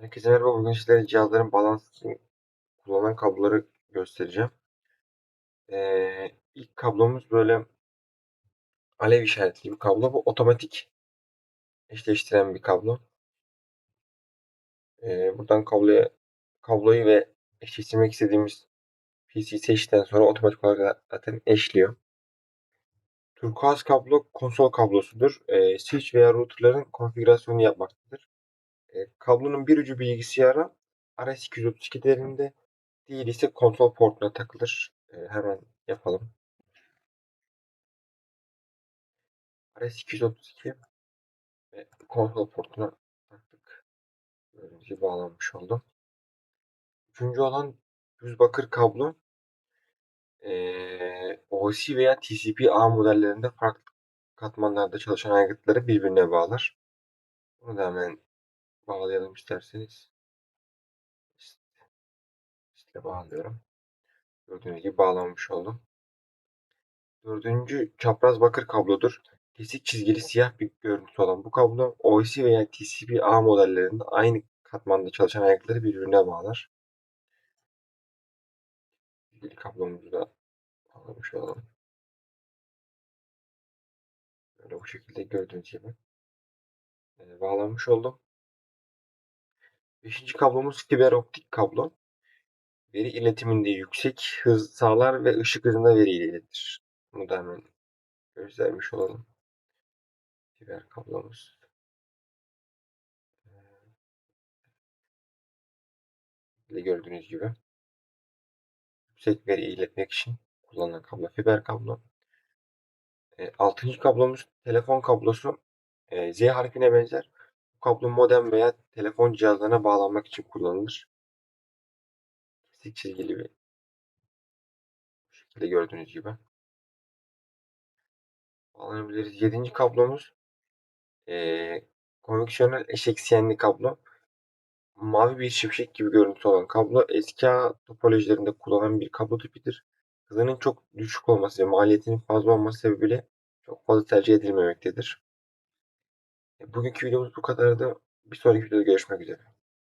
Herkese merhaba. Bugün sizlere cihazların bağlantısı için kullanılan kabloları göstereceğim. Ee, ilk kablomuz böyle alev işaretli bir kablo. Bu otomatik eşleştiren bir kablo. Ee, buradan kabloya, kabloyu ve eşleştirmek istediğimiz PC seçtikten sonra otomatik olarak zaten eşliyor. Turkuaz kablo konsol kablosudur. Ee, switch veya routerların konfigürasyonunu yapmaktadır. Kablonun bir ucu bilgisayara RS232 değerinde, diğeri ise konsol portuna takılır. Ee, hemen yapalım. RS232 ve konsol portuna taktık. Böylece bağlanmış oldu. Üçüncü olan düz bakır kablo. Ee, OC veya TCP/A modellerinde farklı katmanlarda çalışan aygıtları birbirine bağlar. Bunu da hemen bağlayalım isterseniz. İşte bağlıyorum. Gördüğünüz gibi bağlanmış oldu. Dördüncü çapraz bakır kablodur. Kesik çizgili siyah bir görüntüsü olan bu kablo OC veya TCP/A modellerinde aynı katmanda çalışan aygıtları birbirine bağlar. İlk kablomuzu da bağlamış olalım. Böyle bu şekilde gördüğünüz gibi bağlanmış oldum. Beşinci kablomuz fiber optik kablo. Veri iletiminde yüksek hız sağlar ve ışık hızında veri iletir. Bunu da hemen göstermiş olalım. Fiber kablomuz. Böyle gördüğünüz gibi yüksek veri iletmek için kullanılan kablo fiber kablo. E, altıncı kablomuz telefon kablosu. E, Z harfine benzer. Kablo modem veya telefon cihazlarına bağlanmak için kullanılır. Kesik çizgili bir şekilde gördüğünüz gibi. Bağlanabiliriz. Yedinci kablomuz e, konveksiyonel eşeksiyenli kablo. Mavi bir şimşek gibi görüntüsü olan kablo eski ağ topolojilerinde kullanılan bir kablo tipidir. Hızının çok düşük olması ve maliyetinin fazla olması sebebiyle çok fazla tercih edilmemektedir. E, Bugünkü videomuz bu kadardı. Bir sonraki videoda görüşmek üzere.